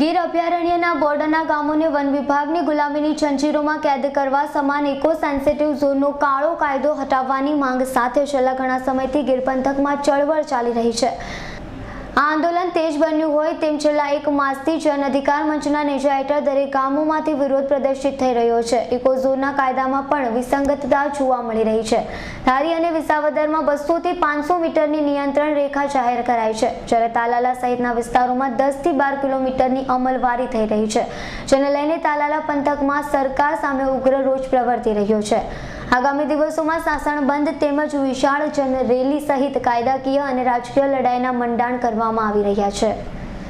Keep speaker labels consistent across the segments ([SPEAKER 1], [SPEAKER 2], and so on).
[SPEAKER 1] ગીર અભયારણ્યના બોર્ડરના ગામોને વન વિભાગની ગુલામીની જંજીરોમાં કેદ કરવા સમાન ઇકો સેન્સિટિવ ઝોનનો કાળો કાયદો હટાવવાની માંગ સાથે છેલ્લા ઘણા સમયથી ગીર પંથકમાં ચળવળ ચાલી રહી છે. આ આંદોલન તેજ બન્યું હોય તેમ છેલ્લા એક માસથી જન અધિકાર મંચના નેજા હેઠળ દરેક ગામોમાંથી વિરોધ પ્રદર્શિત થઈ રહ્યો છે. ઇકોઝોનના કાયદામાં પણ વિસંગતતા જોવા મળી રહી છે. ધારી અને વિસાવદરમાં બસોથી પાંચસો મીટરની નિયંત્રણ રેખા જાહેર કરાઈ છે. જ્યારે તાલાલા સહિતના વિસ્તારોમાં દસથી બાર કિલોમીટરની અમલવારી થઈ રહી છે. જેને લઈને તાલાલા પંથકમાં સરકાર સામે ઉગ્ર રોષ પ્રવર્તી રહ્યો છે. આગામી દિવસોમાં સાસણ બંધ તેમજ વિશાળ જન રેલી સહિત કાયદાકીય અને રાજકીય લડાઈના મંડાણ કરવામાં આવી રહ્યા છે.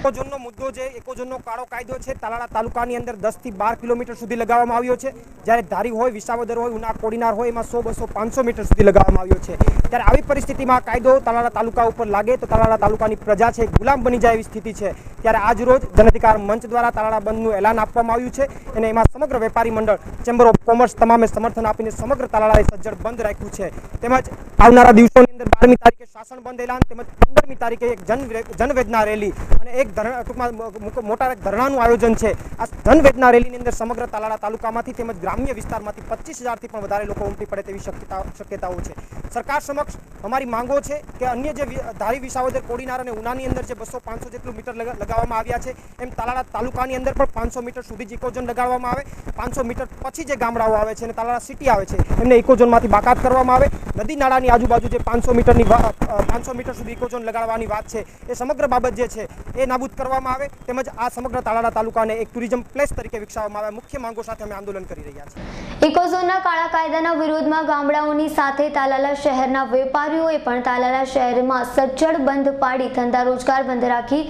[SPEAKER 2] એકોઝોનનો મુદ્દો છે એકોઝોનનો કાળો કાયદો છે, તાલાળા તાલુકાની અંદર દસથી બાર કિલોમીટર સુધી લગાવવામાં આવ્યો છે. જ્યારે ધારી હોય, વિસાવદર હોય, ઉના કોડીનાર હોય, એમાં સો, બસો, પાંચસો મીટર સુધી લગાવવામાં આવ્યો છે. ત્યારે આવી પરિસ્થિતિમાં કાયદો તાલાળા તાલુકા ઉપર લાગે તો તાલાળા તાલુકાની પ્રજા છે ગુલામ બની જાય એવી સ્થિતિ છે. ત્યારે આજ રોજ જનાધિકાર મંચ દ્વારા તાલાળા બંધનું એલાન આપવામાં આવ્યું છે અને એમાં સમગ્ર વેપારી મંડળ ચેમ્બર ઓફ કોમર્સ તમામે સમર્થન આપીને સમગ્ર તાલાળાએ સજ્જડ બંધ રાખ્યું છે. તેમજ આવનારા દિવસોની અંદર બારમી તારીખે શાસન બંધ એલાન, તેમજ પંદરમી તારીખે એક જન જનવેદના રેલી અને એક ધરણા ટૂંકમાં મોટા એક ધરણાનું આયોજન છે. આ જનવેદના રેલીની અંદર સમગ્ર તાલાળા તાલુકામાંથી તેમજ ગ્રામ્ય વિસ્તારમાંથી પચીસ હજારથી પણ વધારે લોકો ઉમટી પડે તેવી શક્યતા શક્યતાઓ છે. સરકાર સમક્ષ અમારી માંગો છે કે અન્ય જે ધારી વિસાવદર, કોડીનાર અને ઉનાની અંદર જે બસો પાંચસો જેટલું મીટર લગા- લગાવવામાં આવ્યા છે, એમ તાલાળા તાલુકાની અંદર પણ પાંચસો મીટર સુધી જ ઇકોઝોન લગાવવામાં આવે. પાંચસો મીટર પછી જે ગામડાઓ આવે છે અને તાલાળા સિટી આવે છે, એમને ઇકોઝોનમાંથી બાકાત કરવામાં આવે. નદી નાળાની આજુબાજુ જે પાંચસો મીટરની પાંચસો મીટર સુધી ઇકોઝોન લગાડવાની વાત છે, એ સમગ્ર બાબત જે છે, એ નાબૂદ કરવામાં આવે તેમજ આ સમગ્ર તાલાળા તાલુકાને એક ટુરિઝમ પ્લેસ તરીકે વિકસાવવામાં આવે. મુખ્ય માંગો સાથે અમે આંદોલન કરી રહ્યા છીએ.
[SPEAKER 1] ઇકોઝોનના કાળા કાયદાના વિરોધમાં ગામડાઓની સાથે તાલાલા શહેરના વેપારીઓએ પણ તાલાલા શહેરમાં સજ્જડ બંધ પાડી ધંધા રોજગાર બંધ રાખી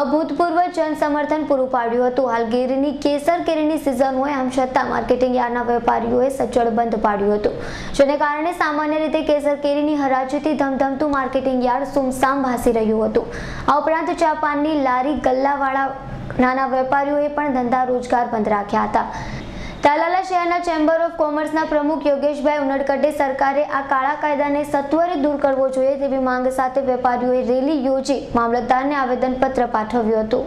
[SPEAKER 1] અભૂતપૂર્વ જન સમર્થન પૂરું પાડ્યું હતું. હાલ ગીરની કેસર કેરીની સિઝન હોય આમ છતાં માર્કેટિંગ યાર્ડના વેપારીઓએ સજ્જડ બંધ પાડ્યું હતું. જેને કારણે સામાન્ય રીતે કેસર કેરીની હરાજીથી ધમધમતું માર્કેટિંગ યાર્ડ સુમસામ ભાસી રહ્યું હતું. આ ઉપરાંત જાપાનની લારી ગલ્લાવાળા નાના વેપારીઓએ પણ ધંધા રોજગાર બંધ રાખ્યા હતા. તાલાલા શહેરના ચેમ્બર ઓફ કોમર્સના પ્રમુખ યોગેશભાઈ ઉનડકટે સરકારે આ કાળા કાયદાને સત્વરે દૂર કરવો જોઈએ તેવી માંગ સાથે વેપારીઓએ રેલી યોજી મામલતદારને આવેદનપત્ર પાઠવ્યું હતું.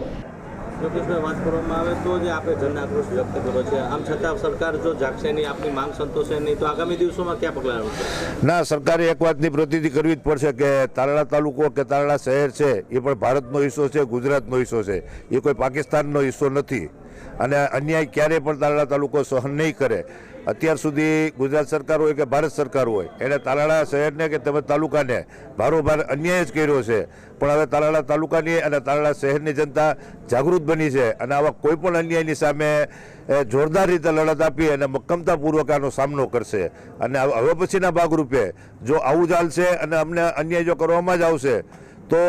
[SPEAKER 3] યોગેશભાઈ વાત કરવામાં આવે તો જે આપણે જન વ્યક્ત કર્યો છે. આમ છતાં સરકાર જો જાગશે નહીં આપની માંગ સંતોષે નહીં તો આગામી દિવસોમાં ક્યાં પગલાં લેશે
[SPEAKER 4] ના સરકારે એક વાતની પ્રતિનિધિ કરવી જ પડશે કે તાલાળા તાલુકો કે તાલાળા શહેર છે એ પણ ભારતનો હિસ્સો છે ગુજરાતનો હિસ્સો છે. એ કોઈ પાકિસ્તાનનો હિસ્સો નથી. અને અન્યાય ક્યારેય પણ તાલાળા તાલુકો સહન નહીં કરે. અત્યાર સુધી ગુજરાત સરકાર હોય કે ભારત સરકાર હોય એણે તાલાળા શહેરને કે તેમજ તાલુકાને, ભારોભાર અન્યાય જ કર્યો છે. પણ હવે તાલાળા તાલુકાની અને તાલાળા શહેરની જનતા જાગૃત બની છે અને આવા કોઈ પણ અન્યાયની સામે જોરદાર રીતે લડત આપી અને મક્કમતાપૂર્વક આનો સામનો કરશે. અને હવે પછીના ભાગરૂપે જો આવું ચાલશે અને અમને અન્યાય જો કરવામાં જ આવશે, તો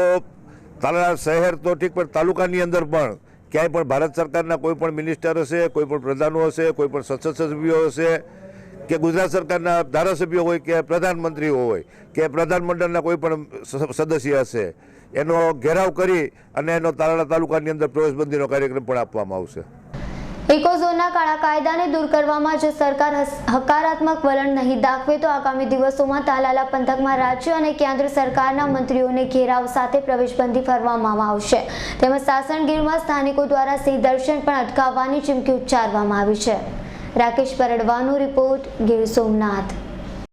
[SPEAKER 4] તાલાળા શહેર તો ઠીક, પણ તાલુકાની અંદર પણ ક્યાંય પણ ભારત સરકારના કોઈ પણ મિનિસ્ટર હશે, કોઈ પણ પ્રધાનો હશે, કોઈ પણ સંસદ સભ્યો હશે, કે ગુજરાત સરકારના ધારાસભ્યો હોય કે પ્રધાનમંત્રીઓ હોય, કે પ્રધાનમંડળના કોઈ પણ સદસ્ય હશે, એનો ઘેરાવ કરી અને એનો તાલાળા તાલુકાની અંદર પ્રવેશબંધીનો કાર્યક્રમ પણ આપવામાં આવશે.
[SPEAKER 1] ઇકોઝોનના કાળા કાયદાને દૂર કરવામાં જો સરકાર હકારાત્મક વલણ નહીં દાખવે તો આગામી દિવસોમાં તાલાલા પંથકમાં રાજ્ય અને કેન્દ્ર સરકારના મંત્રીઓને ઘેરાવ સાથે પ્રવેશબંધી ફરવામાં આવશે. તેમજ સાસણગીરમાં સ્થાનિકો દ્વારા સિંહ દર્શન પણ અટકાવવાની ચીમકી ઉચ્ચારવામાં આવી છે. રાકેશ પરડવાનો રિપોર્ટ ગીર સોમનાથ.